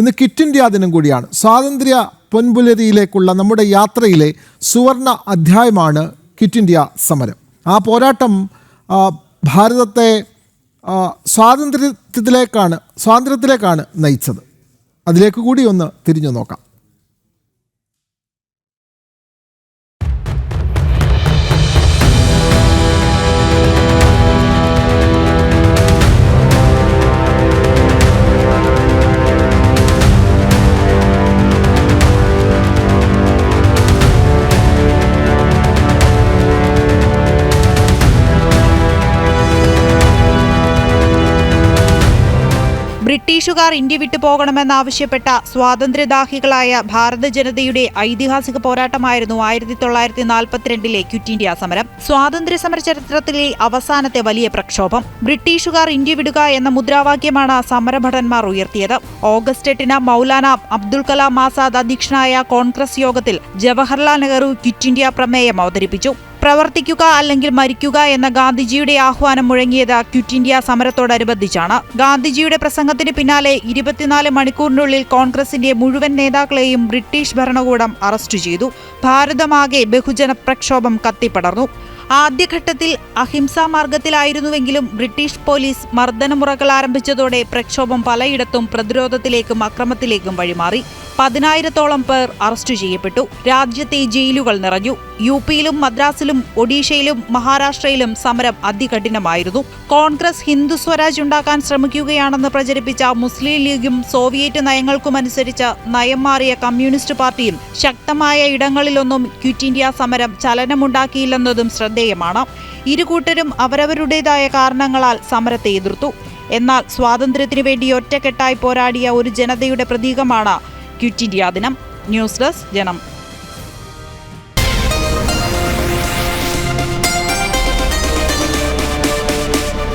ഇന്ന് kit India ദിനം കൂടിയാണ്. സ്വാതന്ത്ര്യ പൊൻപുലരിയിലേക്കുള്ള നമ്മുടെ യാത്രയിലെ സുവർണ അധ്യായമാണ് കിറ്റ് ഇന്ത്യ സമരം. ആ പോരാട്ടം ഭാരതത്തെ സ്വാതന്ത്ര്യത്തിലേക്കാണ് സ്വാതന്ത്ര്യത്തിലേക്കാണ് നയിച്ചത്. അതിലേക്ക് കൂടി ഒന്ന് തിരിഞ്ഞു നോക്കാം. ബ്രിട്ടീഷുകാർ ഇന്ത്യ വിട്ടു പോകണമെന്നാവശ്യപ്പെട്ട സ്വാതന്ത്ര്യദാഹികളായ ഭാരത ജനതയുടെ ഐതിഹാസിക പോരാട്ടമായിരുന്നു ആയിരത്തി തൊള്ളായിരത്തി നാൽപ്പത്തിരണ്ടിലെ ക്വിറ്റ് ഇന്ത്യ സമരം. സ്വാതന്ത്ര്യ സമര ചരിത്രത്തിലെ അവസാനത്തെ വലിയ പ്രക്ഷോഭം. ബ്രിട്ടീഷുകാർ ഇന്ത്യ വിടുക എന്ന മുദ്രാവാക്യമാണ് സമരഭടന്മാർ ഉയർത്തിയത്. ഓഗസ്റ്റ് എട്ടിന് മൗലാന അബ്ദുൽ കലാം ആസാദ് അധ്യക്ഷനായ കോൺഗ്രസ് യോഗത്തിൽ ജവഹർലാൽ നെഹ്റു ക്വിറ്റ് ഇന്ത്യ പ്രമേയം അവതരിപ്പിച്ചു. പ്രവർത്തിക്കുക അല്ലെങ്കിൽ മരിക്കുക എന്ന ഗാന്ധിജിയുടെ ആഹ്വാനം മുഴങ്ങിയത് ക്വിറ്റ് ഇന്ത്യ സമരത്തോടനുബന്ധിച്ചാണ്. ഗാന്ധിജിയുടെ പ്രസംഗത്തിന് പിന്നാലെ ഇരുപത്തിനാല് മണിക്കൂറിനുള്ളിൽ കോൺഗ്രസിന്റെ മുഴുവൻ നേതാക്കളെയും ബ്രിട്ടീഷ് ഭരണകൂടം അറസ്റ്റ് ചെയ്തു. ഭാരതമാകെ ബഹുജന പ്രക്ഷോഭം കത്തിപ്പടർന്നു. ആദ്യഘട്ടത്തിൽ അഹിംസാ മാർഗത്തിലായിരുന്നുവെങ്കിലും ബ്രിട്ടീഷ് പോലീസ് മർദ്ദനമുറകൾ ആരംഭിച്ചതോടെ പ്രക്ഷോഭം പലയിടത്തും പ്രതിരോധത്തിലേക്കും അക്രമത്തിലേക്കും വഴിമാറി. പതിനായിരത്തോളം പേർ അറസ്റ്റ് ചെയ്യപ്പെട്ടു. രാജ്യത്തെ ജയിലുകൾ നിറഞ്ഞു. യു പിയിലും മദ്രാസിലും ഒഡീഷയിലും മഹാരാഷ്ട്രയിലും സമരം അതികഠിനമായിരുന്നു. കോൺഗ്രസ് ഹിന്ദു സ്വരാജ് ഉണ്ടാക്കാൻ ശ്രമിക്കുകയാണെന്ന് പ്രചരിപ്പിച്ച മുസ്ലിം ലീഗും സോവിയറ്റ് നയങ്ങൾക്കുമനുസരിച്ച് നയം മാറിയ കമ്മ്യൂണിസ്റ്റ് പാർട്ടിയും ശക്തമായ ഇടങ്ങളിലൊന്നും ക്വിറ്റ് ഇന്ത്യ സമരം ചലനമുണ്ടാക്കിയില്ലെന്നതും ശ്രദ്ധേയമാണ് ഇരുകൂട്ടരും അവരവരുടേതായ കാരണങ്ങളാൽ സമരത്തെ എതിർത്തു. എന്നാൽ സ്വാതന്ത്ര്യത്തിനു വേണ്ടി ഒറ്റക്കെട്ടായി പോരാടിയ ഒരു ജനതയുടെ പ്രതീകമാണ് ക്വിറ്റ് ഇന്ത്യ ദിനം. News desk Janam.